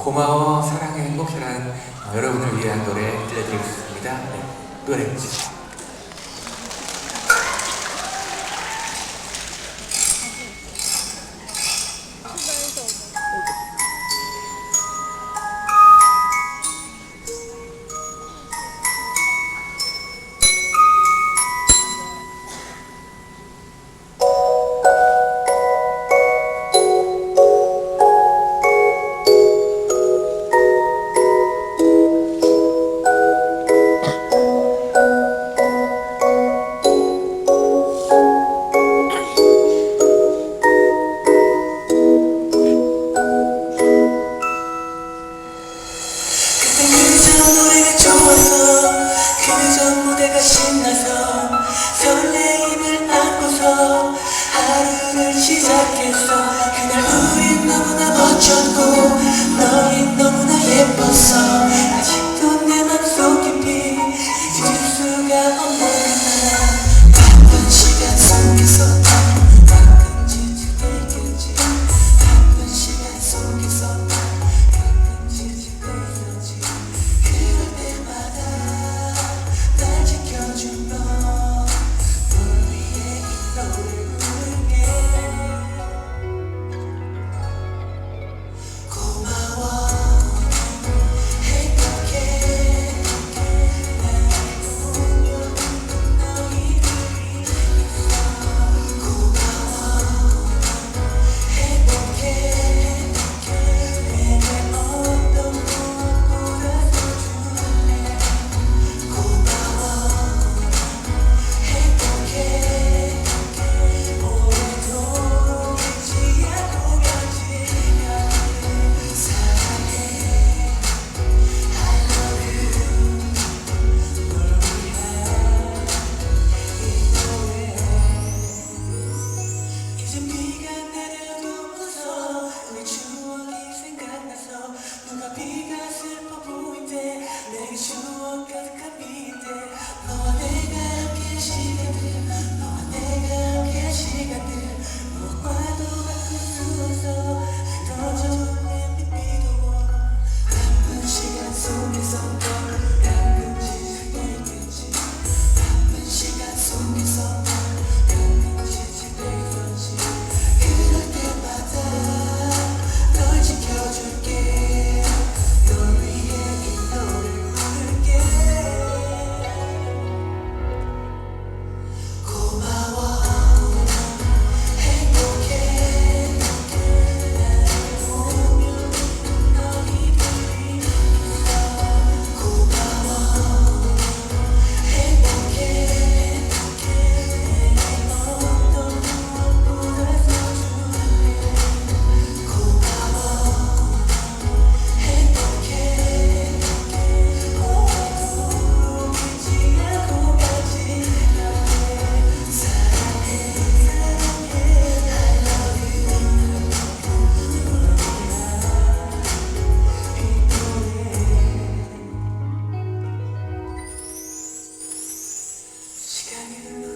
고마워 사랑해 행복해라는 어, 여러분을 위한 노래 들려드리겠습니다. 네, 노래 주시죠. looking so Can you